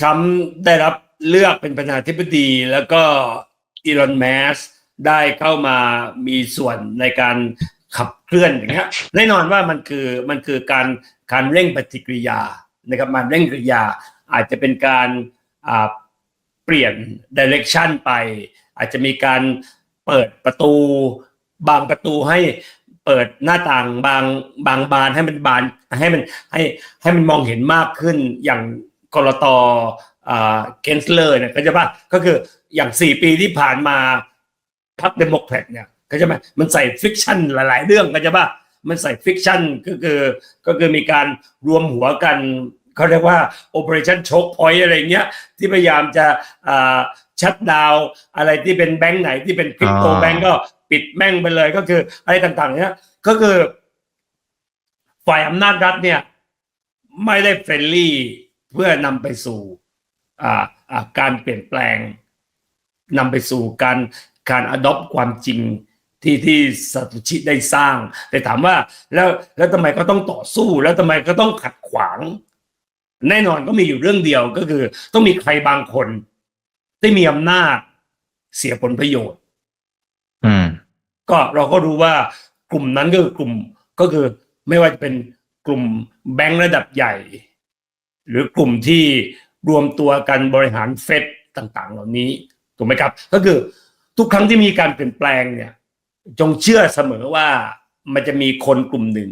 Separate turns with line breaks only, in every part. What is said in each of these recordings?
ทรัมป์ได้รับเลือกเป็นประธานาธิบดีแล้วก็อีลอนแมสได้เข้ามามีส่วนในการขับเคลื่อนอย่างเงี้ยแน่นอนว่ามันคือมันคือการการเร่งปฏิกิริยานะครับมันเร่งกิริยาอาจจะเป็นการอ่าเปลี่ยนดิเรกชันไป อาจจะมีการเปิดประตูบางประตูให้เปิดหน้าต่างบางบางบานให้มันบานให้มันให้ให้มันมองเห็นมากขึ้นอย่าง กรตอ่าเคนสเลอร์เนี่ยก็จะว่าก็คืออย่างสี่ปีที่ผ่านมาพรรคเดโมแครตเนี่ยก็จะไหมมันใส่ฟิกชันหลาย ๆ เรื่องก็จะว่ามันใส่ฟิกชันก็คือก็คือมีการรวมหัวกันเขาเรียกว่า Operation Choke Point อะไรเงี้ย ที่พยายามจะอ่าชัดดาวอะไรที่เป็นแบงค์ไหนที่เป็นคริปโต
อ่า
แบงก์ก็ปิดแม่งไปเลยก็คืออะไรต่าง ๆ เนี้ยก็คือ ฝ่ายอำนาจรัฐเนี่ย ไม่ได้เฟรนลี่ เพื่อนำไปสู่อ่าอ่าการเปลี่ยนแปลงนำไปสู่การการอดอปความจริงที่ที่สาตุชิได้สร้าง แต่ถามว่าแล้วแล้วทำไมก็ต้องต่อสู้ แล้วทำไมก็ต้องขัดขวาง แน่นอนก็มีอยู่เรื่องเดียวก็คือ ต้องมีใครบางคนที่มีอำนาจเสียผลประโยชน์
อืม
ก็เราก็รู้ว่ากลุ่มนั้นก็คือกลุ่มก็คือไม่ว่าจะเป็นกลุ่มแบงก์ระดับใหญ่ หรือกลุ่มที่รวมตัวกันบริหารเฟดต่าง ๆ เหล่านี้ถูกไหมครับ ก็คือทุกครั้งที่มีการเปลี่ยนแปลงเนี่ย จงเชื่อเสมอว่ามันจะมีคนกลุ่มหนึ่ง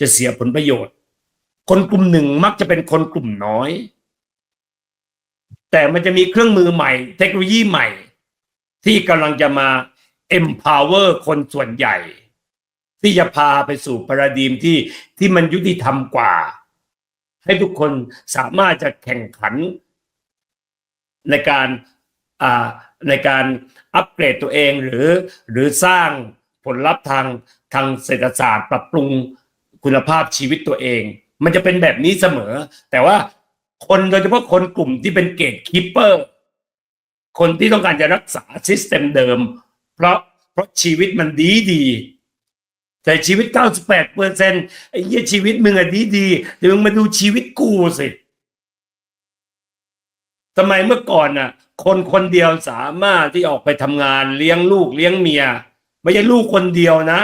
จะเสียผลประโยชน์ คนกลุ่มหนึ่งมักจะเป็นคนกลุ่มน้อย แต่มันจะมีเครื่องมือใหม่ เทคโนโลยีใหม่ ที่กำลังจะมา empower คนส่วนใหญ่ ที่จะพาไปสู่ปราดีมที่ที่มันยุติธรรมกว่า ให้ทุกคนสามารถจะแข่งขัน ในการในการอัปเกรดตัวเองหรือหรือสร้างผลลัพธ์ทางทางเศรษฐศาสตร์ปรับปรุงคุณภาพชีวิตตัวเอง มันจะเป็นแบบนี้เสมอ แต่ว่าคนโดยเฉพาะคนกลุ่มที่เป็นเกตคิปเปอร์ คนที่ต้องการจะรักษาซิสเต็มเดิม เพราะเพราะชีวิตมันดีดี แต่ชีวิต 98เปอร์เซ็นไอ้เหี้ยชีวิตมึงอะดีดีเดี๋ยวมึงมาดูชีวิตกูสิทำไมเมื่อก่อนน่ะ คนคนเดียวสามารถที่ออกไปทำงานเลี้ยงลูกเลี้ยงเมีย ไม่ใช่ลูกคนเดียวนะ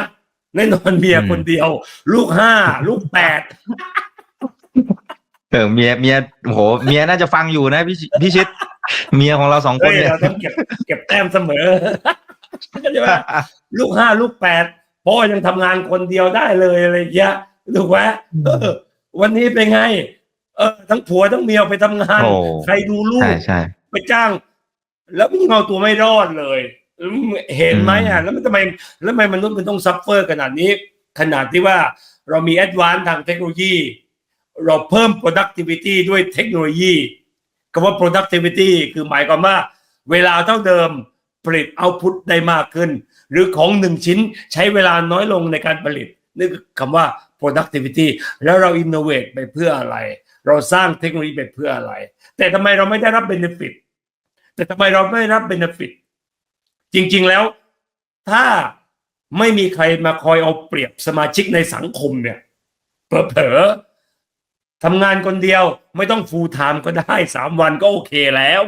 แน่นอนเมีย
อืม
คนเดียว ลูกห้าลูกแปด
เออเมียเมียโหเมียน่าจะฟังอยู่นะพี่ชิพี่ชิด เมียของเราสองค
เฮ้
น
ย
เนี่ย
เราต้องเก็บเก็บแต้มเสมอเข้าใจไหมลูกห้าลูกแปด พ่อยังทำงานคนเดียวได้เลยอะไรอย่างเงี้ยถูกไหมเออวันนี้เป็นไง เออ ทั้งผัวทั้งเมียไปทำงาน
โอ้
ใครดูลูก
ใช่ใช่
ไปจ้าง แล้วมันยังเอาตัวไม่รอดเลย เห็นไหมอะ
อืม
แล้วมันทำไมแล้วทำไมมนุษย์มันต้องซัฟเฟอร์ขนาดนี้ ขนาดที่ว่าเรามีแอดวานซ์ทางเทคโนโลยี เราเพิ่ม productivity ด้วยเทคโนโลยีคำว่า productivity คือหมายความว่า เวลาเท่าเดิมผลิตเอาพุตได้มากขึ้น หรือของหนึ่งชิ้นใช้เวลาน้อยลงในการผลิตนี่คือคำว่า productivity แล้วเรา innovate ไปเพื่ออะไร เราสร้างเทคโนโลยีไปเพื่ออะไร แต่ทำไมเราไม่ได้รับ benefit แต่ทำไมเราไม่รับ benefit จริงๆแล้ว ถ้าไม่มีใครมาคอยเอาเปรียบสมาชิกในสังคมเนี่ยเผลอๆทำงานคนเดียวไม่ต้อง full time ก็ได้สามวันก็โอเคแล้ว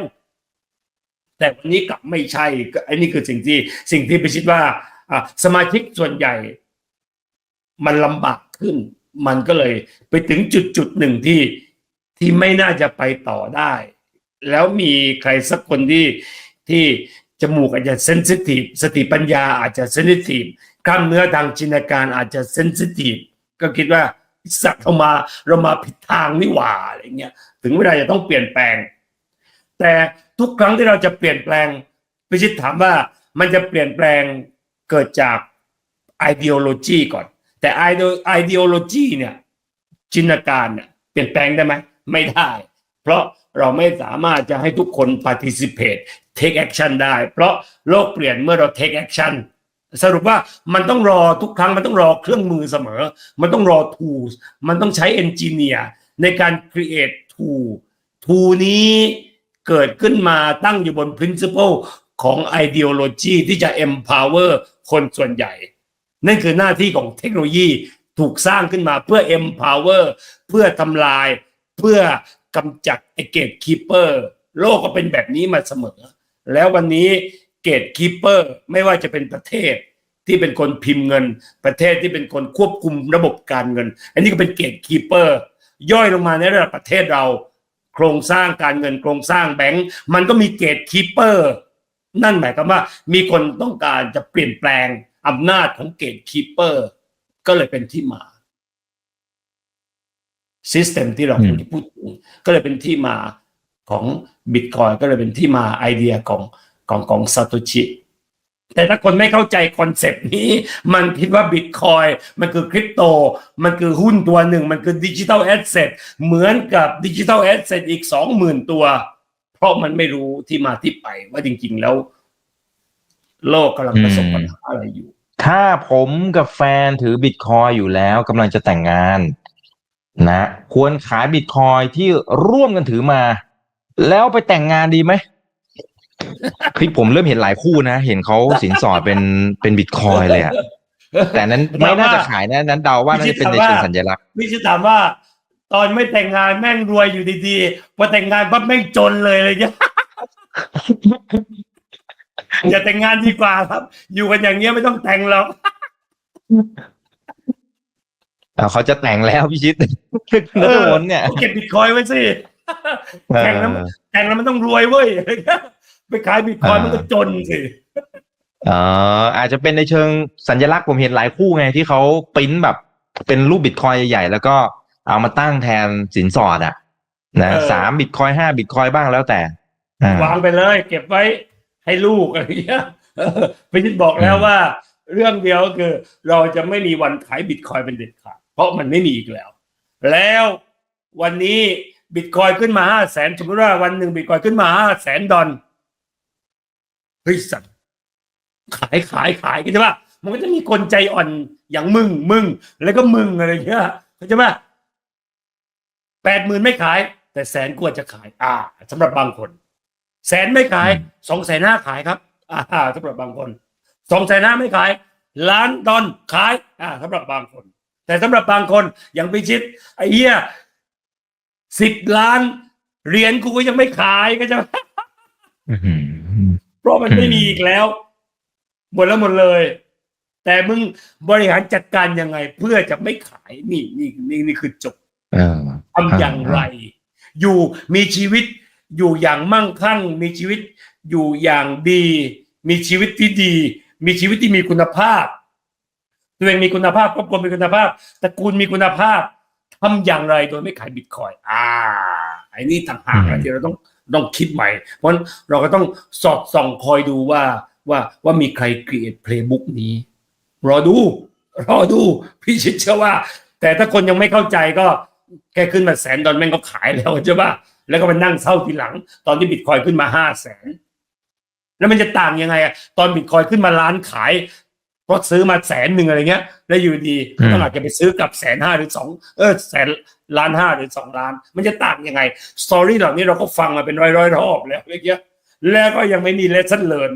แต่วันนี้กลับไม่ใช่ไอ้นี่คือสิ่งที่สิ่งที่ไปคิดว่าสมาชิกส่วนใหญ่ มันลำบากขึ้น มันก็เลยไปถึงจุดจุดหนึ่งที่ที่ไม่น่าจะไปต่อได้ แล้วมีใครสักคนที่ที่จมูกอาจจะเซนซิทีฟสติปัญญาอาจจะเซนซิทีฟกล้ามเนื้อทางจินตนาการอาจจะเซนซิทีฟก็คิดว่าสัตว์เรามาเรามาผิดทางนี่หว่าอะไรเงี้ยถึงเวลาจะต้องเปลี่ยนแปลง แต่ทุกครั้งที่เราจะเปลี่ยนแปลงพิชิตถามว่ามันจะเปลี่ยนแปลงเกิดจาก ideology ก่อน แต่ ide- ideology เนี่ยจินตนาการเนี่ยเปลี่ยนแปลงได้ไหมไม่ได้ เพราะเราไม่สามารถจะให้ทุกคน participate take action ได้ เพราะโลกเปลี่ยนเมื่อเรา take action สรุปว่ามันต้องรอทุกครั้งมันต้องรอเครื่องมือเสมอ มันต้องรอ tools มันต้องใช้ engineer ในการ create tool tool นี้ เกิดขึ้นมาตั้งอยู่บน principle ของ ideology ที่จะ empower คนส่วนใหญ่ นั่นคือหน้าที่ของเทคโนโลยีถูกสร้างขึ้นมาเพื่อ empower เพื่อทำลาย เพื่อกำจัดไอเกตคีเปอร์โลกก็เป็นแบบนี้มาเสมอ แล้ววันนี้เกตคีเปอร์ไม่ว่าจะเป็นประเทศที่เป็นคนพิมพ์เงิน ประเทศที่เป็นคนควบคุมระบบการเงิน อันนี้ก็เป็นเกตคีเปอร์ย่อยลงมาในระดับประเทศเรา โครงสร้างการเงินโครงสร้างแบงก์มันก็มีเกตคีเปอร์นั่นหมายความว่ามีคนต้องการจะเปลี่ยนแปลงอำนาจของเกตคีเปอร์ก็เลยเป็นที่มาซิสเต็มที่เราพูดถึงก็เลยเป็นที่มาของบิตคอยก็เลยเป็นที่มาไอเดียของของของซาโตชิ แต่ถ้าคนไม่เข้าใจคอนเซปต์นี้ มันคิดว่าบิตคอยมันคือคริปโต มันคือหุ้นตัวหนึ่ง มันคือดิจิทัลแอสเซทเหมือนกับดิจิทัลแอสเซทอีกสองหมื่นตัว เพราะมันไม่รู้ที่มาที่ไปว่าจริง ๆ แล้ว โลกกำลังประสบปัญหาอะไรอยู่
ถ้าผมกับแฟนถือบิตคอยอยู่แล้วกำลังจะแต่งงาน นะ ควรขายบิตคอยที่ร่วมกันถือมา แล้วไปแต่งงานดีไหม คือผมเริ่มเห็นหลายคู่นะ เห็นเขาสินสอดเป็นเป็นบิตคอยเลยอะแต่นั้นไม่น่าจะขายนะนั้นเดาว่าน่าจะเป็นในเชิงสัญลักษณ์
ไม่ใช่ถามว่า ตอนไม่แต่งงานแม่งรวยอยู่ดีๆพอแต่งงานปั๊บแม่งจนเลยอะไรเงี้ยอย่าแต่งงานดีกว่าครับ อยู่กันอย่างเงี้ยไม่ต้องแต่งหรอก
อ่าเขาจะแต่งแล้วพี่ชิดนัทวนเนี่ย
เก็บบิตคอยน์ไว้สิแต่งแล้วแต่งแล้วมันต้องรวยเว้ยอะ ไรเงี้ยไปขายบิตคอยน์มันก็จนสิ
เอ่ออาจจะเป็นในเชิงสัญลักษณ์ผมเห็นหลายคู่ไงที่เขาปริ้นแบบเป็นรูปบิตคอยใหญ่ๆแล้วก็เอามาตั้งแทนสินสอดอะนะ
เออ
สามบิตคอยห้าบิตคอยบ้างแล้วแต่อ่าวา
งไปเลย เก็บไว้ให้ลูกอะไรเงี้ยเออพิชิตบอกแล้วว่า เรื่องเดียวก็คือ เราจะไม่มีวันขายบิตคอยน์เป็นเด็ดขาดเพราะมันไม่มีอีกแล้ว แล้ววันนี้บิตคอยน์ขึ้นมาห้าแสนสมมติว่าวันหนึ่งบิตคอยน์ขึ้นมาห้าแสนดอล เฮ้ยสัตว์ขายขายขายกันใช่ปะมันก็จะมีคนใจอ่อนอย่างมึงมึง แล้วก็มึงอะไรเงี้ยเข้าใจปะแปดหมื่นไม่ขาย แต่แสนกว่าจะขาย อ่าสำหรับบางคน แสนไม่ขายสองแสนห้าขายครับ อ่าสำหรับบางคนสองแสนห้าไม่ขายล้านดอลขาย อ่าสำหรับบางคน แต่สำหรับบางคนอย่างพิชิตไอ้เหี้ยสิบล้านเหรียญกูก็ยังไม่ขายก็จะ เพราะมันไม่มีอีกแล้ว หมดแล้วหมดเลย แต่มึงบริหารจัดการยังไง เพื่อจะไม่ขายนี่นี่นี่นี่คือจบ
เออ
ทำอย่างไร อยู่มีชีวิต อยู่อย่างมั่งคั่ง มีชีวิต อยู่อย่างดี มีชีวิตที่ดี มีชีวิตที่มีคุณภาพตัวเองมีคุณภาพครอบครัวมีคุณภาพตระกูลมีคุณภาพทำอย่างไรโดยไม่ขายบิตคอยน์อ่าไอ้นี่ต่างหากนะที่เราต้อง ต้องคิดใหม่ เพราะฉะนั้นเราก็ต้องสอดส่องคอยดูว่าว่าว่ามีใครเกลียดเพลย์บุ๊กนี้ รอดู รอดู พี่ชิดเชื่อว่า แต่ถ้าคนยังไม่เข้าใจก็แค่ขึ้นมาแสนดอลแม่งก็ขายแล้วใช่ปะแล้วก็มานั่งเศร้าทีหลัง ตอนที่บิตคอยขึ้นมาห้าแสนแล้วมันจะต่างยังไงอะตอนบิตคอยขึ้นมาล้านขายเพราะซื้อมาแสนหนึ่งอะไรเงี้ย แล้วอยู่ดีต้องอาจจะไปซื้อกับแสนห้าหรือสองเออแสน ล้านห้าหรือสองล้าน มันจะต่างยังไงสตอรี่เหล่านี้เราก็ฟังมาเป็นร้อยร้อยๆรอบแล้วอะไรเงี้แล้วก็ยังไม่มีเลสเซนเลิร์น